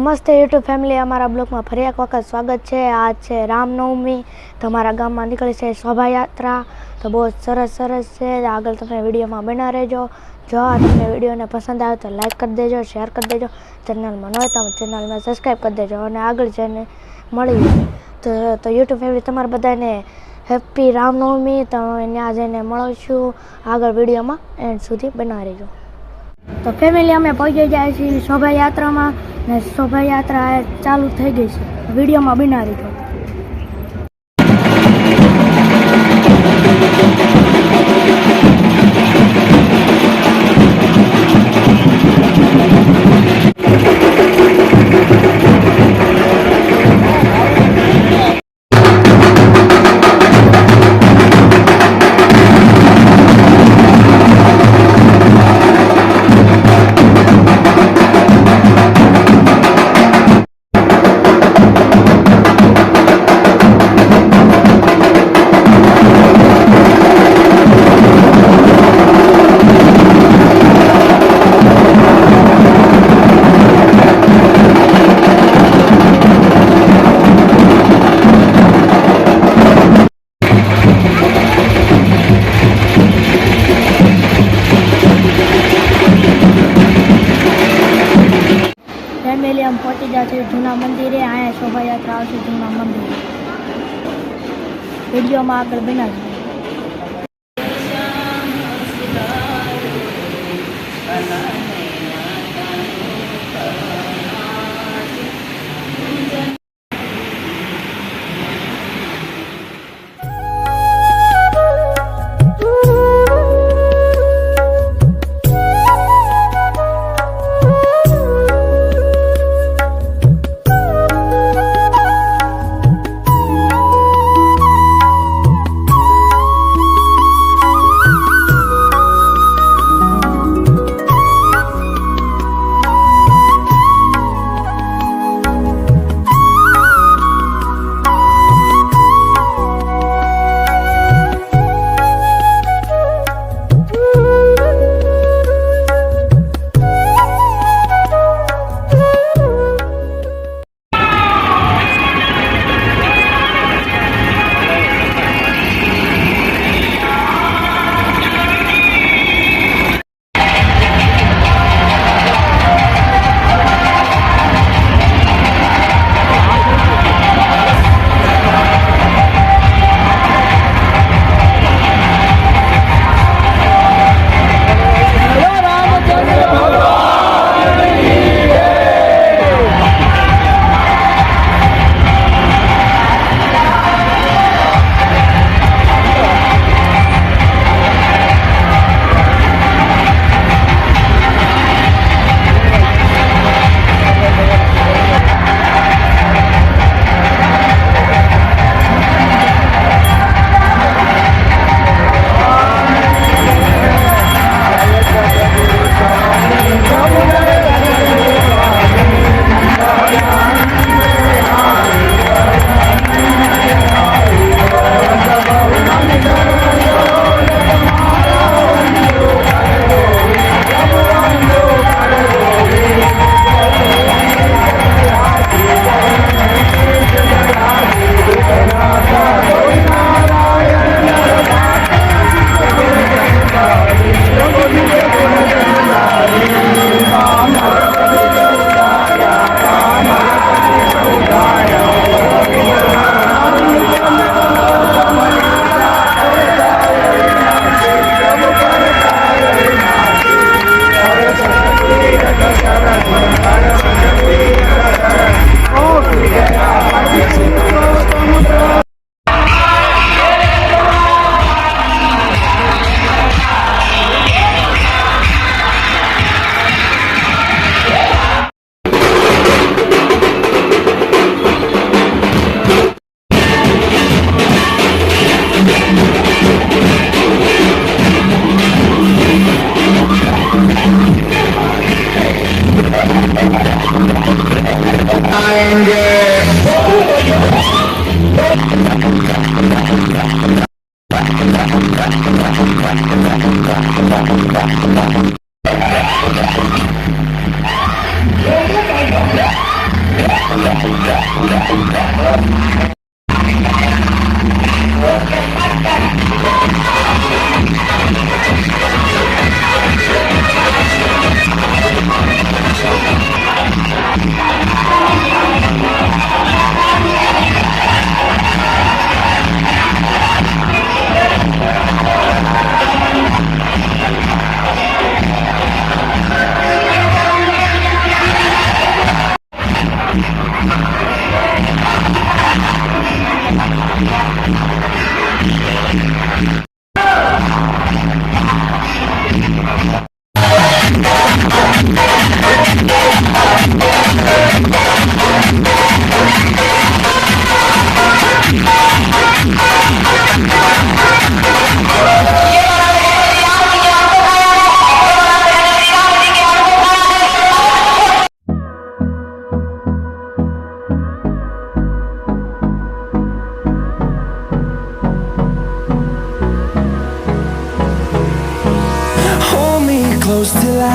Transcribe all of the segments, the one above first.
નમસ્તે YouTube family, અમારા બ્લોગમાં ફરી એક વખત સ્વાગત છે. આ છે રામનવમી તમારા ગામમાં નીકળી છે શોભાયાત્રા. તો બહુ સરસ સરસ છે. આગળ તમે વિડીયોમાં બના રહેજો. જો આ તમને વિડીયોને પસંદ આવે તો લાઈક કરી દેજો શેર કરી દેજો. ચેનલમાં ન હોય તો ચેનલને સબસ્ક્રાઈબ કરી દેજો અને આગળ જઈને મળી તો તો યુટ્યુબ ફેમિલી, તમારા બધાને હેપી રામનવમી. તો ત્યાં જઈને મળીશું આગળ વિડીયોમાં એન્ડ સુધી બના રહેજો. તો ફેમિલી અમે પહોંચી જાય છીએ શોભાયાત્રામાં ને શોભાયાત્રા ચાલુ થઈ ગઈ છે. વિડીયોમાં બનાવી દો જૂના મંદિરે અહીંયા શોભાયાત્રા આવશે જૂના મંદિરે. વિડીયોમાં આગળ બનાવી Anger.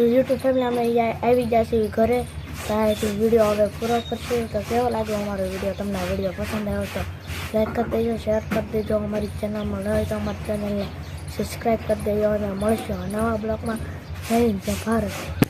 YouTube family અમે આવી ગયા છીએ ઘરે. ત્યાંથી વીડિયો હવે પૂરો કરશે. તો કેવો લાગ્યો અમારો વીડિયો તમને વીડિયો પસંદ આવ્યો તો લાઈક કરી દેજો શેર કરી દેજો. અમારી ચેનલમાં ન હોય તો અમારી ચેનલને સબસ્ક્રાઈબ કરી દેજો. અને મળશું નવા બ્લોગમાં જય ભારત.